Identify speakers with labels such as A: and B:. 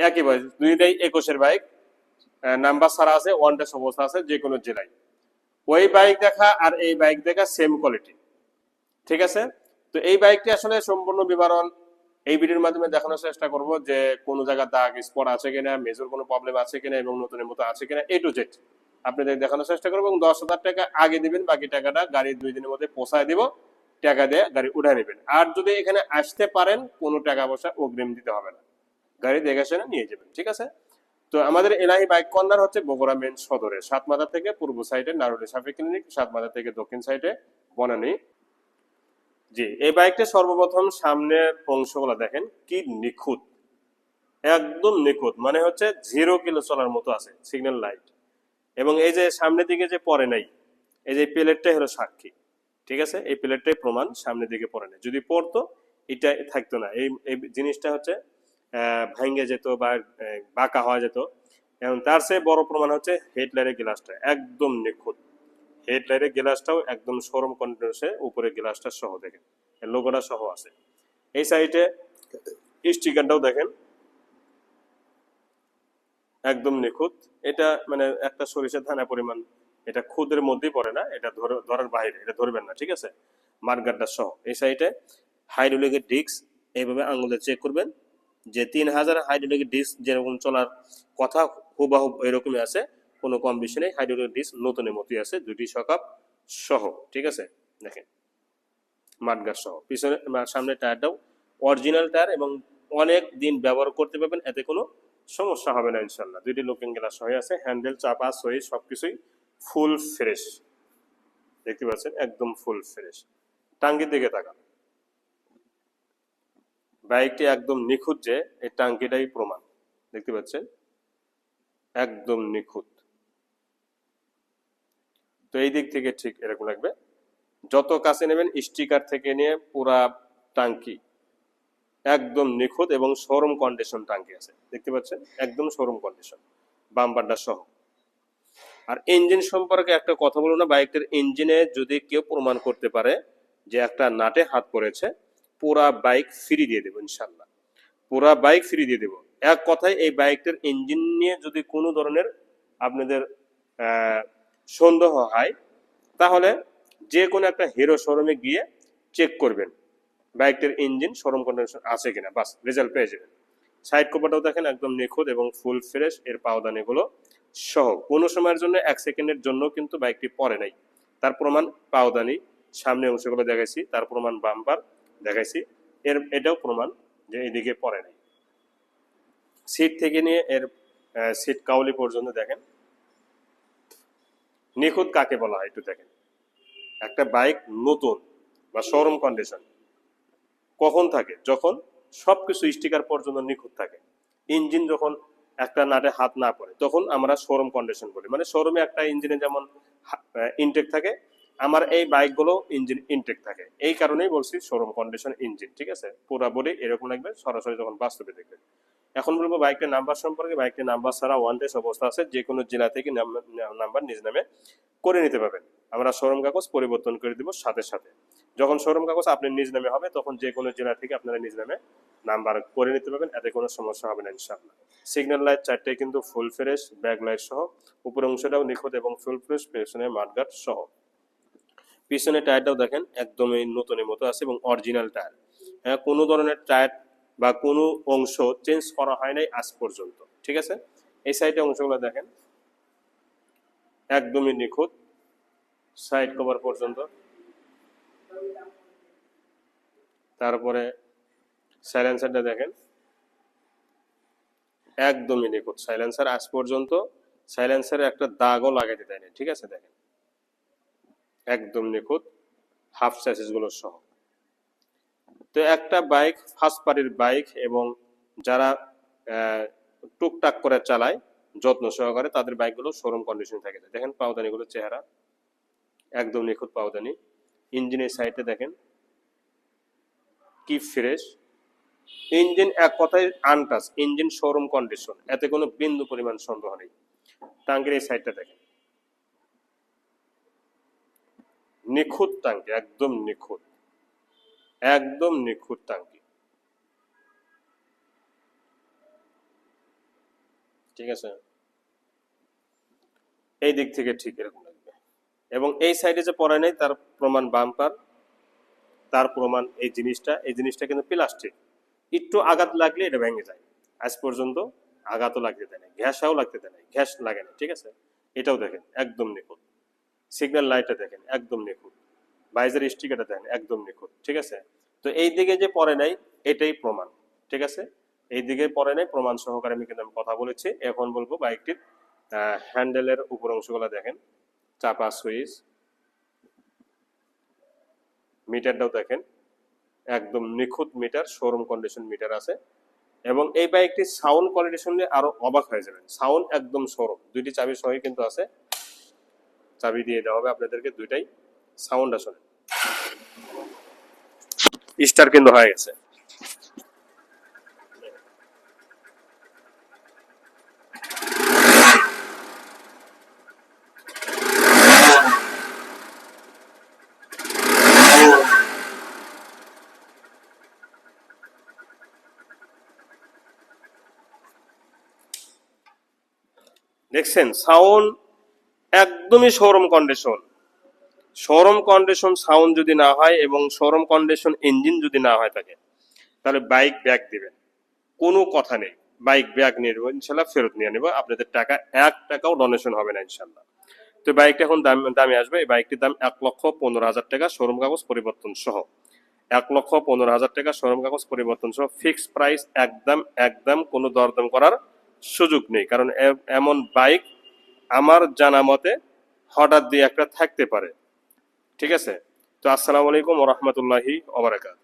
A: একই দুইটাই একুশের বাইক নাম্বার আছে ওয়ান আছে যে কোনো জেলায়। ওই বাইক দেখা আর এই বাইক দেখা সেম কোয়ালিটি ঠিক আছে? তো এই বাইকটি আসলে সম্পূর্ণ বিবরণ এই ভিডিওর মাধ্যমে দেখানোর চেষ্টা করব যে কোন জায়গার দাগ, স্পট আছে কিনা মেজর কোনো প্রবলেম আছে কিনা এবং নতুনের মতো আছে কিনা এ টু জেড আপনাদের দেখানোর চেষ্টা করব এবং দশ হাজার টাকা আগে দিবেন, বাকি টাকাটা গাড়ির দুই দিনের মধ্যে পৌঁছায় দিব, টাকা দিয়ে গাড়ি উঠে নেবেন। আর যদি এখানে আসতে পারেন, কোনো টাকা পয়সা অগ্রিম দিতে হবে না। গাড়ি দেখে শুনে নিয়ে যাবেন, ঠিক আছে? তো আমাদের এলাহি বাইক কর্নার হচ্ছে বগুড়া মেন সদরে, সাতমাথা থেকে পূর্ব সাইডে নারুলি সাফি ক্লিনিক সাতমাথা থেকে দক্ষিণ সাইডে বনানী জি, এই বাইকটা সর্বপ্রথম সামনের অংশগুলো দেখেন, কি নিখুঁত। একদম নিখুঁত মানে হচ্ছে জিরো কিলো চলার মতো আছে সিগন্যাল লাইট এবং এই যে সামনের দিকে যে পরে নাই, এই যে প্লেটটাই হলো সাক্ষী, ঠিক আছে? এই প্লেটটাই প্রমাণ সামনের দিকে পড়ে নাই। যদি পড়তো এটা থাকতো না। এই এই জিনিসটা হচ্ছে ভাঙ্গে যেত বা বাঁকা হওয়া যেত। এবং তার চেয়ে বড় প্রমাণ হচ্ছে হেডলাইটের গ্লাসটা, একদম নিখুঁত। হেডলাইটের গ্লাসটাও একদম সরম কন্ডিশনে উপরে গ্লাসটা সহ দেখেন। লোগোটা সহ আছে। এই সাইডে স্টিকারটাও দেখেন। একদম নিখুঁত। এটা মানে একটা সরিষার ধানা পরিমাণ। এটা খুদের মধ্যেই পড়ে না, এটা ধরে ধরার বাইরে, এটা ধরবেন না, ঠিক আছে? মার্গারটা সহ। এই সাইডে হাইড্রোলিকের ডিস্ক এইভাবে আঙুলে চেক করবেন। যে তিন হাজার হাইড্রোলিকের ডিস্ক যেরকম চলার কথা হুবাহু এরকমই আছে কোনো কম বেশি নেই ডিস্ক নতুনের মতোই আছে দুটি সকাপ সহ, ঠিক আছে? দেখেন মাঠগার সহ। পিছনে বা সামনের টায়ারটাও অরিজিনাল টায়ার এবং অনেক দিন ব্যবহার করতে পারবেন, এতে কোনো সমস্যা হবে না ইনশাল্লাহ দুইটি লুকিং গ্লাস হয়ে আছে, হ্যান্ডেল, চাপা সহি সবকিছুই ফুল ফ্রেশ। দেখতে পাচ্ছেন? একদম ফুল ফ্রেশ। টাঙ্গির দিকে তাকান। বাইকটি একদম নিখুঁত যে, এই টাঙ্কিটাই প্রমাণ। দেখতে পাচ্ছেন? একদম নিখুঁত। তো এই দিক থেকে ঠিক এরকম লাগবে। যত কাছে নেবেন, স্টিকার থেকে নিয়ে পুরা টাঙ্কি। একদম নিখুঁত এবং শোরুম কন্ডিশন টাঙ্কি আছে। দেখতে পাচ্ছেন? একদম শোরুম কন্ডিশন বাম্পারটা সহ। আর ইঞ্জিন সম্পর্কে একটা কথা বলুন না বাইকটার ইঞ্জিনে যদি কেউ প্রমাণ করতে পারে যে একটা নাটে হাত পড়েছে, পুরা বাইক ফ্রি দিয়ে দেবো ইনশাল্লাহ পুরা বাইক ফ্রি দিয়ে দেবো। এক কথায় এই বাইকটার ইঞ্জিন নিয়ে যদি কোনো ধরনের আপনাদের সন্দেহ হয়, তাহলে যে কোনো একটা হিরো শোরুমে গিয়ে চেক করবেন, বাইকটির ইঞ্জিন শোরুম কন্ডিশন আছে কিনা, বাস রেজাল্ট পেয়ে যাবেন। সাইড কভারটাও দেখেন একদম নিখুঁত এবং ফুল ফ্রেশ এর পাওদানিগুলো সহ। কোনো সময়ের জন্য এক সেকেন্ডের জন্য কিন্তু বাইকটি পরে নাই। তার প্রমাণ পাওদানি সামনে অংশগুলো দেখাইছি, তার প্রমাণ বাম্পার দেখাইছি, এর, এটাও প্রমাণ যে এদিকে পরে নাই। সিট থেকে নিয়ে এর সিট কাউলি পর্যন্ত দেখেন নিখুঁত কাকে বলা হয়, একটু দেখেন। একটা বাইক নতুন বা শোরুম কন্ডিশন কখন থাকে? যখন সবকিছু স্টিকার পর্যন্ত নিখুঁত থাকে। ইঞ্জিন যখন একটা নাটে হাত না পড়ে, তখন আমরা শোরুম কন্ডিশন বলি। মানে শোরুমে একটা ইঞ্জিনে যেমন ইনটেক থাকে, আমার এই বাইকগুলো ইঞ্জিন ইনটেক থাকে। এই কারণেই বলছি শোরুম কন্ডিশন ইঞ্জিন, ঠিক আছে? পুরা বডি এরকম লাগবে, সরাসরি যখন বাস্তবে দেখবে এখন বলব বাইকটির নাম্বার সম্পর্কে, বাইকটির নাম্বার ছাড়া ওয়ান টেস অবস্থা আছে যে কোনো জেলা থেকে নাম্বার নিজ নামে করে নিতে পারবেন। আমরা শোরুম কাগজ পরিবর্তন করে দিব সাথে সাথে। যখন শোরুম কাগজ আপনি নিজ নামে হবে, তখন যে কোনো জেলা থেকে আপনারা নিজ নামে নাম্বার করে নিতে পারবেন, এতে কোনো সমস্যা হবে না, ইনশাআল্লাহ। সিগন্যাল লাইট চারটাই কিন্তু ফুল ফ্রেশ ব্যাক লাইট সহ উপর অংশটাও নিখুঁত এবং ফুল ফ্রেশ পেছনে মাঠগাট সহ। পিছনে টায়ারটাও দেখেন, একদমই নতুনের মতো আছে এবং অরিজিনাল টায়ার হ্যাঁ কোনো ধরনের টায়ার বা কোনো অংশ চেঞ্জ করা হয় নাই আজ পর্যন্ত। ঠিক আছে? এই সাইডে অংশগুলো দেখেন। একদমই নিখুঁত। সাইড কভার পর্যন্ত। তারপরে সাইলেন্সারটা দেখেন। একদমই নিখুঁত। সাইলেন্সার আজ পর্যন্ত সাইলেন্সারে একটা দাগও লাগাইতে দেয়নি। ঠিক আছে? দেখেন। একদম নিখুঁত। হাফ স্যাসেসগুলো সহ। তো একটা বাইক ফার্স্ট পার্টির বাইক এবং যারা টুকটাক করে চালায়, যত্ন সহকারে তাদের বাইকগুলো শোরুম কন্ডিশন থাকে। দেখেন পাওদানিগুলোর চেহারা, একদম নিখুঁত পাওদানি। ইঞ্জিনের সাইডে দেখেন, কি ফ্রেশ ইঞ্জিন এক কথায় আনটাস ইঞ্জিন শোরুম কন্ডিশন এতে কোনো বিন্দু পরিমাণ সন্দেহ নেই। টাঙ্কির এই সাইডটা দেখেন। নিখুঁত টাঙ্কি একদম নিখুঁত। একদম নিখুঁত ঠিক আছে? এই দিক থেকে ঠিক এরকম লাগবে। এবং এই সাইডে যে পড়ে নেই, তার প্রমাণ বাম্পার, তার প্রমাণ এই জিনিসটা এই জিনিসটা কিন্তু প্লাস্টিক। একটু আঘাত লাগলে এটা ভেঙে যায়। আজ পর্যন্ত আঘাতও লাগতে দেয় না ঘ্যাসাও লাগতে দেয় না ঘ্যাস লাগে না, ঠিক আছে? এটাও দেখেন, একদম নিখুঁত। সিগন্যাল লাইটটা দেখেন, একদম নিখুঁত। বাইজের স্টিকারটা দেখেন একদম নিখুঁত, ঠিক আছে? তো এই দিকে যে পরে নাই, এটাই প্রমাণ, ঠিক আছে? এই দিকে পড়ে নাই, প্রমাণ সহকারে আমি কিন্তু আমি কথা বলেছি। এখন বলব বাইকটির হ্যান্ডেলের উপর অংশগুলো দেখেন। চাপা সুইচ। মিটারটাও দেখেন, একদম নিখুঁত মিটার, শোরুম কন্ডিশন মিটার আছে। এবং এই বাইকটির সাউন্ড কোয়ালিটি শুনলে আরও অবাক হয়ে যাবেন। সাউন্ড একদম শোরুম, দুইটি চাবি সহই কিন্তু আছে। চাবি দিয়ে দেওয়া হবে আপনাদেরকে দুইটাই। সাউন্ড আসলে স্টার কিন্তু হয়ে গেছে। দেখছেন সাউন্ড একদমই showroom condition showroom condition sound যদি না হয় এবং শোরুম কন্ডিশন ইঞ্জিন যদি না হয় থাকে তাহলে বাইক ব্যাগ দিবেন। কোনো কথা নেই। বাইক ব্যাগ নিয়ে নেব ইনশাল্লাহ ফেরত নিয়ে নেব। আপনাদের টাকা, এক টাকাও ডোনেশন হবে না ইনশাল্লাহ। তো বাইকটা এখন দাম, দামে আসবে। এই বাইকটির দাম এক লক্ষ পনেরো হাজার টাকা শোরুম কাগজ পরিবর্তন সহ। এক লক্ষ পনেরো হাজার টাকা শোরুম কাগজ পরিবর্তন সহ ফিক্সড প্রাইস একদম একদম কোনো দরদাম করার সুযোগ নেই। কারণ এমন বাইক আমার জানা মতে হঠাৎ দিয়ে একটা থাকতে পারে। ঠিক আছে? তো আসসালামু আলাইকুম ওরহমতুল্লাহি ওবরাকাত